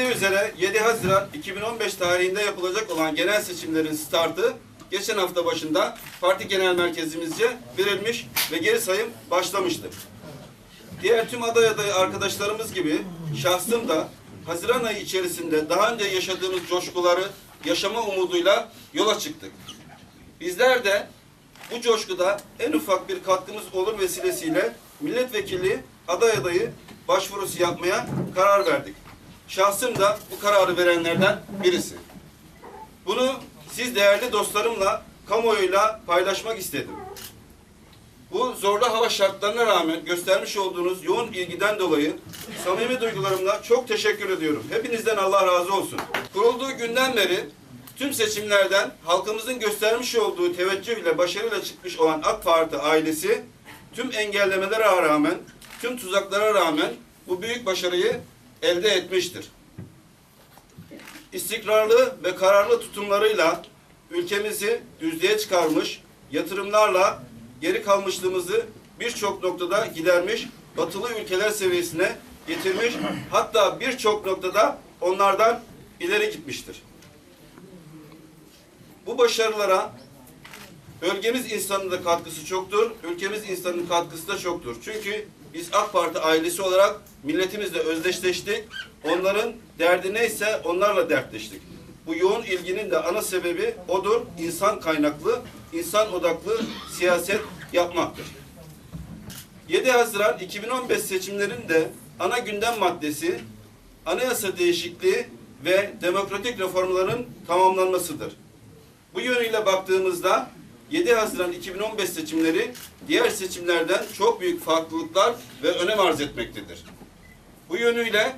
Bilindiği üzere 7 Haziran 2015 tarihinde yapılacak olan genel seçimlerin startı geçen hafta başında parti genel merkezimizce verilmiş ve geri sayım başlamıştır. Diğer tüm aday adayı arkadaşlarımız gibi şahsım da Haziran ayı içerisinde daha önce yaşadığımız coşkuları yaşama umuduyla yola çıktık. Bizler de bu coşkuda en ufak bir katkımız olur vesilesiyle milletvekili aday adayı başvurusu yapmaya karar verdik. Şahsım da bu kararı verenlerden birisi. Bunu siz değerli dostlarımla, kamuoyuyla paylaşmak istedim. Bu zorlu hava şartlarına rağmen göstermiş olduğunuz yoğun ilgiden dolayı samimi duygularımla çok teşekkür ediyorum. Hepinizden Allah razı olsun. Kurulduğu günden beri tüm seçimlerden halkımızın göstermiş olduğu teveccüh ile başarıyla çıkmış olan AK Parti ailesi tüm engellemelere rağmen, tüm tuzaklara rağmen bu büyük başarıyı elde etmiştir. İstikrarlı ve kararlı tutumlarıyla ülkemizi düzlüğe çıkarmış, yatırımlarla geri kalmışlığımızı birçok noktada gidermiş, batılı ülkeler seviyesine getirmiş, hatta birçok noktada onlardan ileri gitmiştir. Bu başarılara bölgemiz insanının da katkısı çoktur, ülkemiz insanının katkısı da çoktur. Çünkü biz AK Parti ailesi olarak milletimizle özdeşleştik. Onların derdi neyse onlarla dertleştik. Bu yoğun ilginin de ana sebebi odur. insan kaynaklı, insan odaklı siyaset yapmaktır. 7 Haziran 2015 seçimlerinde ana gündem maddesi anayasa değişikliği ve demokratik reformların tamamlanmasıdır. Bu yönüyle baktığımızda 7 Haziran 2015 seçimleri diğer seçimlerden çok büyük farklılıklar ve önem arz etmektedir. Bu yönüyle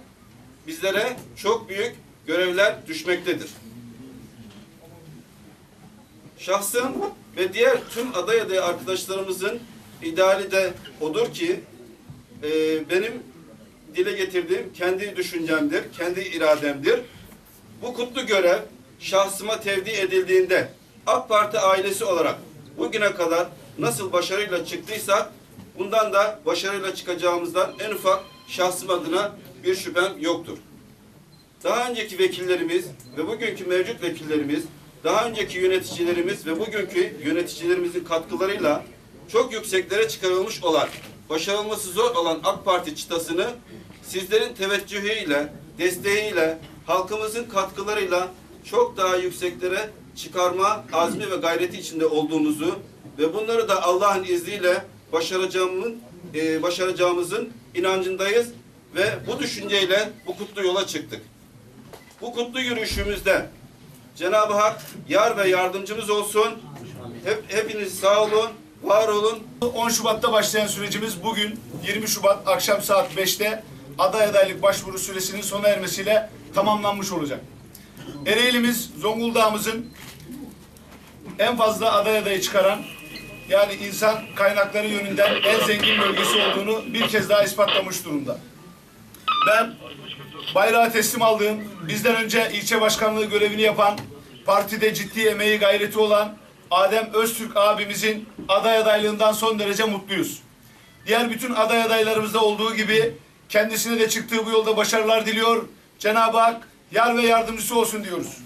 bizlere çok büyük görevler düşmektedir. Şahsım ve diğer tüm aday adayı arkadaşlarımızın ideali de odur ki e, benim dile getirdiğim kendi düşüncemdir, kendi irademdir. Bu kutlu görev şahsıma tevdi edildiğinde AK Parti ailesi olarak bugüne kadar nasıl başarıyla çıktıysak bundan da başarıyla çıkacağımızdan en ufak şahsım adına bir şüphem yoktur. Daha önceki vekillerimiz ve bugünkü mevcut vekillerimiz, daha önceki yöneticilerimiz ve bugünkü yöneticilerimizin katkılarıyla çok yükseklere çıkarılmış olan, başarılması zor olan AK Parti çıtasını sizlerin teveccühüyle, desteğiyle, halkımızın katkılarıyla çok daha yükseklere çıkarma azmi ve gayreti içinde olduğumuzu ve bunları da Allah'ın izniyle başaracağımın, e, başaracağımızın inancındayız ve bu düşünceyle bu kutlu yola çıktık. Bu kutlu yürüyüşümüzde Cenab-ı Hak yar ve yardımcımız olsun. Hep, hepiniz sağ olun, var olun. 10 Şubat'ta başlayan sürecimiz bugün 20 Şubat akşam saat 5'te aday adaylık başvuru süresinin sona ermesiyle tamamlanmış olacak. Ereğli'miz Zonguldak'ımızın en fazla aday adayı çıkaran yani insan kaynakları yönünden en zengin bölgesi olduğunu bir kez daha ispatlamış durumda. Ben bayrağı teslim aldığım, bizden önce ilçe başkanlığı görevini yapan, partide ciddi emeği gayreti olan Adem Öztürk abimizin aday adaylığından son derece mutluyuz. Diğer bütün aday adaylarımızda olduğu gibi kendisine de çıktığı bu yolda başarılar diliyor. Cenab-ı Hak yar ve yardımcısı olsun diyoruz.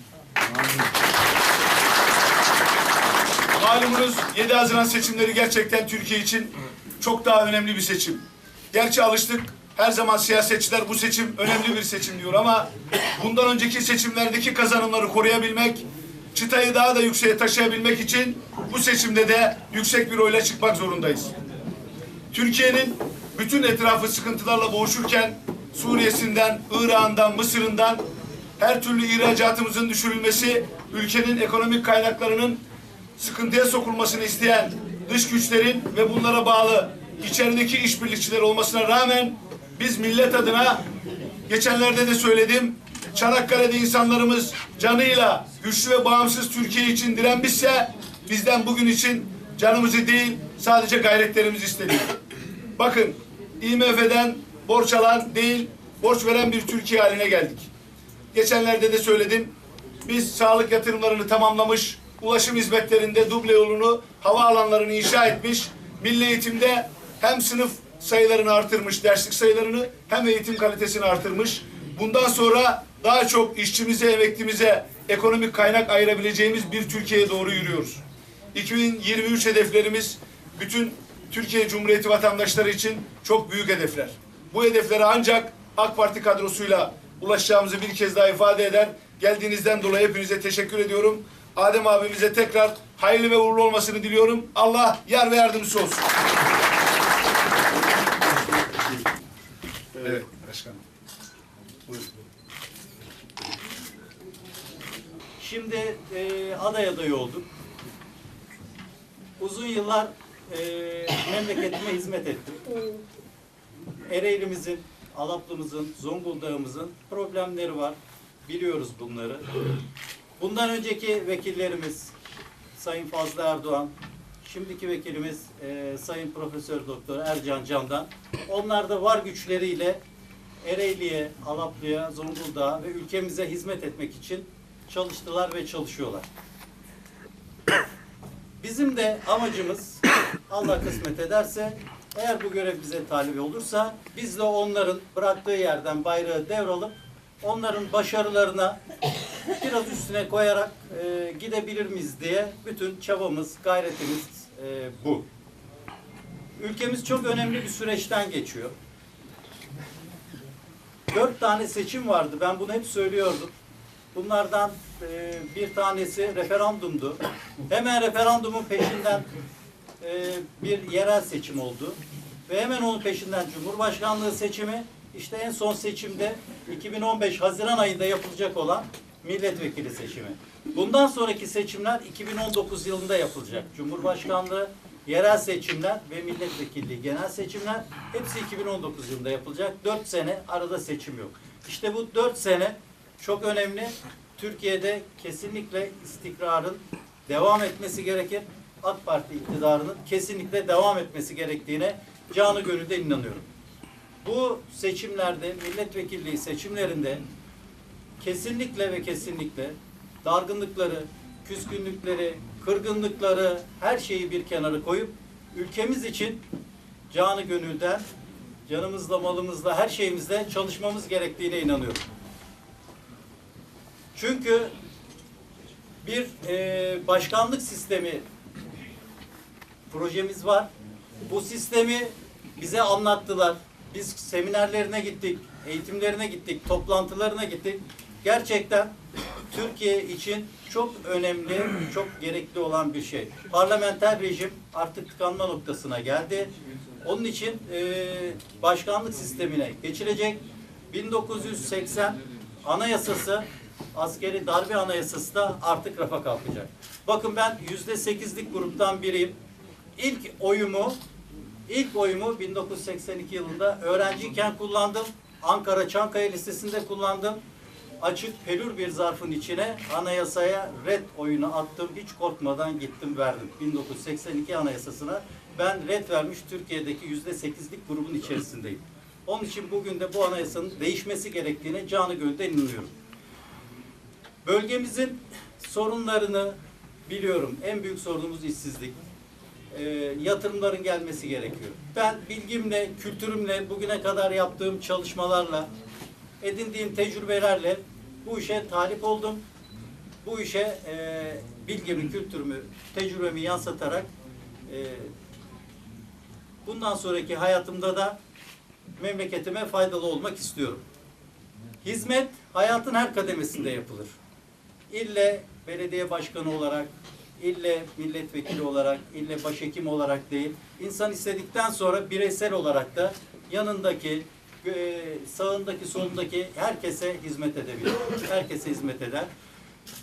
Malumunuz 7 Haziran seçimleri gerçekten Türkiye için çok daha önemli bir seçim. Gerçi alıştık. Her zaman siyasetçiler bu seçim önemli bir seçim diyor ama bundan önceki seçimlerdeki kazanımları koruyabilmek, çıtayı daha da yükseğe taşıyabilmek için bu seçimde de yüksek bir oyla çıkmak zorundayız. Türkiye'nin bütün etrafı sıkıntılarla boğuşurken Suriye'sinden, Irak'ından, Mısır'ından her türlü ihracatımızın düşürülmesi, ülkenin ekonomik kaynaklarının sıkıntıya sokulmasını isteyen dış güçlerin ve bunlara bağlı içerideki işbirlikçiler olmasına rağmen biz millet adına geçenlerde de söyledim Çanakkale'de insanlarımız canıyla güçlü ve bağımsız Türkiye için direnmişse bizden bugün için canımızı değil sadece gayretlerimizi istedi. Bakın IMF'den borç alan değil borç veren bir Türkiye haline geldik. Geçenlerde de söyledim. Biz sağlık yatırımlarını tamamlamış, ulaşım hizmetlerinde duble yolunu, havaalanlarını inşa etmiş, milli eğitimde hem sınıf sayılarını artırmış, derslik sayılarını hem eğitim kalitesini artırmış. Bundan sonra daha çok işçimize, emeklimize ekonomik kaynak ayırabileceğimiz bir Türkiye'ye doğru yürüyoruz. 2023 hedeflerimiz bütün Türkiye Cumhuriyeti vatandaşları için çok büyük hedefler. Bu hedeflere ancak AK Parti kadrosuyla ulaşacağımızı bir kez daha ifade eder. Geldiğinizden dolayı hepinize teşekkür ediyorum. Adem abimize tekrar hayırlı ve uğurlu olmasını diliyorum. Allah yar ve yardımcısı olsun. Evet başkanım. Buyurun. Şimdi e, aday adayı olduk. Uzun yıllar e, memleketime hizmet ettim. Ereğli'mizin, Alaplımızın, Zonguldak'ımızın problemleri var. Biliyoruz bunları. Bundan önceki vekillerimiz Sayın Fazlı Erdoğan, şimdiki vekilimiz e, Sayın Profesör Doktor Ercan Can'dan. Onlar da var güçleriyle Ereğli'ye, Alaplı'ya, Zonguldak'a ve ülkemize hizmet etmek için çalıştılar ve çalışıyorlar. Bizim de amacımız Allah kısmet ederse eğer bu görev bize talip olursa biz de onların bıraktığı yerden bayrağı devralıp onların başarılarına biraz üstüne koyarak e, gidebilir miyiz diye bütün çabamız, gayretimiz e, bu. Ülkemiz çok önemli bir süreçten geçiyor. Dört tane seçim vardı. Ben bunu hep söylüyordum. Bunlardan e, bir tanesi referandumdu. Hemen referandumun peşinden e, bir yerel seçim oldu. Ve hemen onun peşinden Cumhurbaşkanlığı seçimi, işte en son seçimde 2015 Haziran ayında yapılacak olan milletvekili seçimi. Bundan sonraki seçimler 2019 yılında yapılacak. Cumhurbaşkanlığı, yerel seçimler ve milletvekilliği genel seçimler hepsi 2019 yılında yapılacak. 4 sene arada seçim yok. İşte bu 4 sene çok önemli. Türkiye'de kesinlikle istikrarın devam etmesi gerekir. AK Parti iktidarının kesinlikle devam etmesi gerektiğine canı gönülden inanıyorum. Bu seçimlerde, milletvekilliği seçimlerinde kesinlikle ve kesinlikle dargınlıkları, küskünlükleri, kırgınlıkları, her şeyi bir kenara koyup ülkemiz için canı gönülden, canımızla, malımızla, her şeyimizle çalışmamız gerektiğine inanıyorum. Çünkü bir e, başkanlık sistemi projemiz var. Bu sistemi bize anlattılar. Biz seminerlerine gittik, eğitimlerine gittik, toplantılarına gittik. Gerçekten Türkiye için çok önemli, çok gerekli olan bir şey. Parlamenter rejim artık tıkanma noktasına geldi. Onun için e, başkanlık sistemine geçilecek. 1980 anayasası, askeri darbe anayasası da artık rafa kalkacak. Bakın ben yüzde sekizlik gruptan biriyim. İlk oyumu ilk oyumu 1982 yılında öğrenciyken kullandım. Ankara Çankaya Lisesi'nde kullandım. Açık pelür bir zarfın içine anayasaya red oyunu attım. Hiç korkmadan gittim verdim. 1982 anayasasına ben red vermiş Türkiye'deki yüzde sekizlik grubun içerisindeyim. Onun için bugün de bu anayasanın değişmesi gerektiğine canı gönülden inanıyorum. Bölgemizin sorunlarını biliyorum. En büyük sorunumuz işsizlik. Ee, yatırımların gelmesi gerekiyor. Ben bilgimle, kültürümle, bugüne kadar yaptığım çalışmalarla, edindiğim tecrübelerle bu işe talip oldum. Bu işe e, bilgimi, kültürümü, tecrübemi yansıtarak e, bundan sonraki hayatımda da memleketime faydalı olmak istiyorum. Hizmet hayatın her kademesinde yapılır. İlle belediye başkanı olarak, ille milletvekili olarak, ille başhekim olarak değil, insan istedikten sonra bireysel olarak da yanındaki, e, sağındaki, solundaki herkese hizmet edebilir. Herkese hizmet eder.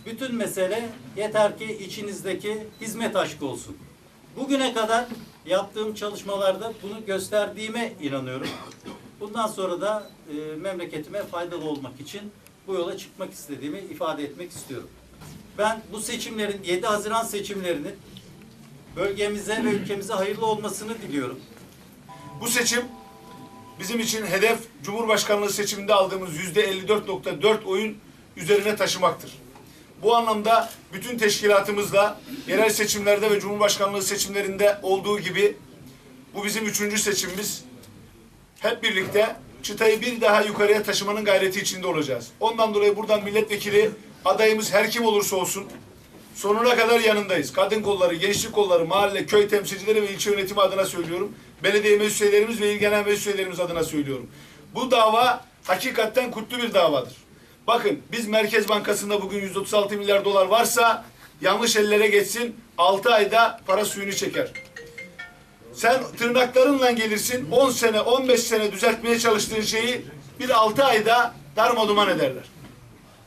Bütün mesele yeter ki içinizdeki hizmet aşkı olsun. Bugüne kadar yaptığım çalışmalarda bunu gösterdiğime inanıyorum. Bundan sonra da e, memleketime faydalı olmak için bu yola çıkmak istediğimi ifade etmek istiyorum. Ben bu seçimlerin 7 Haziran seçimlerinin bölgemize ve ülkemize hayırlı olmasını diliyorum. Bu seçim bizim için hedef Cumhurbaşkanlığı seçiminde aldığımız yüzde 54.4 oyun üzerine taşımaktır. Bu anlamda bütün teşkilatımızla yerel seçimlerde ve Cumhurbaşkanlığı seçimlerinde olduğu gibi bu bizim üçüncü seçimimiz. Hep birlikte çıtayı bir daha yukarıya taşımanın gayreti içinde olacağız. Ondan dolayı buradan milletvekili adayımız her kim olursa olsun sonuna kadar yanındayız. Kadın kolları, gençlik kolları, mahalle, köy temsilcileri ve ilçe yönetimi adına söylüyorum. Belediye meclis üyelerimiz ve il genel meclis üyelerimiz adına söylüyorum. Bu dava hakikaten kutlu bir davadır. Bakın biz Merkez Bankası'nda bugün 136 milyar dolar varsa yanlış ellere geçsin 6 ayda para suyunu çeker. Sen tırnaklarınla gelirsin 10 sene 15 sene düzeltmeye çalıştığın şeyi bir 6 ayda darmaduman ederler.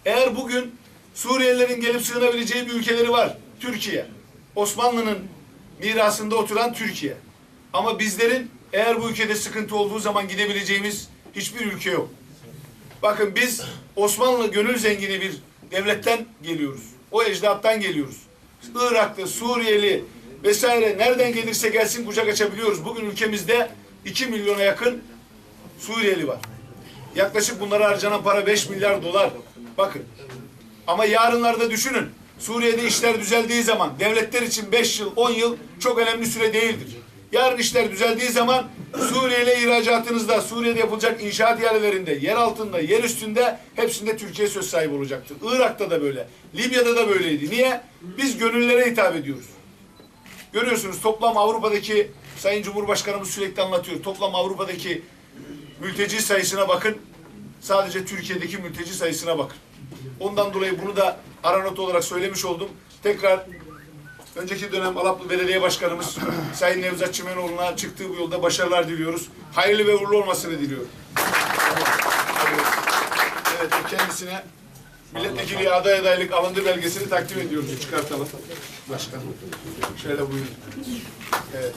Eğer bugün Suriyelilerin gelip sığınabileceği bir ülkeleri var. Türkiye. Osmanlı'nın mirasında oturan Türkiye. Ama bizlerin eğer bu ülkede sıkıntı olduğu zaman gidebileceğimiz hiçbir ülke yok. Bakın biz Osmanlı gönül zengini bir devletten geliyoruz. O ecdattan geliyoruz. Iraklı, Suriyeli vesaire nereden gelirse gelsin kucak açabiliyoruz. Bugün ülkemizde 2 milyona yakın Suriyeli var. Yaklaşık bunlara harcanan para 5 milyar dolar. Bakın. Ama yarınlarda düşünün. Suriye'de işler düzeldiği zaman devletler için 5 yıl, 10 yıl çok önemli süre değildir. Yarın işler düzeldiği zaman Suriye ile ihracatınızda, Suriye'de yapılacak inşaat ihalelerinde, yer altında, yer üstünde hepsinde Türkiye söz sahibi olacaktır. Irak'ta da böyle, Libya'da da böyleydi. Niye? Biz gönüllere hitap ediyoruz. Görüyorsunuz toplam Avrupa'daki Sayın Cumhurbaşkanımız sürekli anlatıyor. Toplam Avrupa'daki mülteci sayısına bakın. Sadece Türkiye'deki mülteci sayısına bakın. Ondan dolayı bunu da aranot olarak söylemiş oldum. Tekrar önceki dönem Alaplı Belediye Başkanımız Sayın Nevzat Çimenoğlu'na çıktığı bu yolda başarılar diliyoruz. Hayırlı ve uğurlu olmasını diliyorum. Evet kendisine milletvekili aday adaylık alındı belgesini takdim ediyoruz. Çıkartalım. Başkanım. Şöyle buyurun. Evet.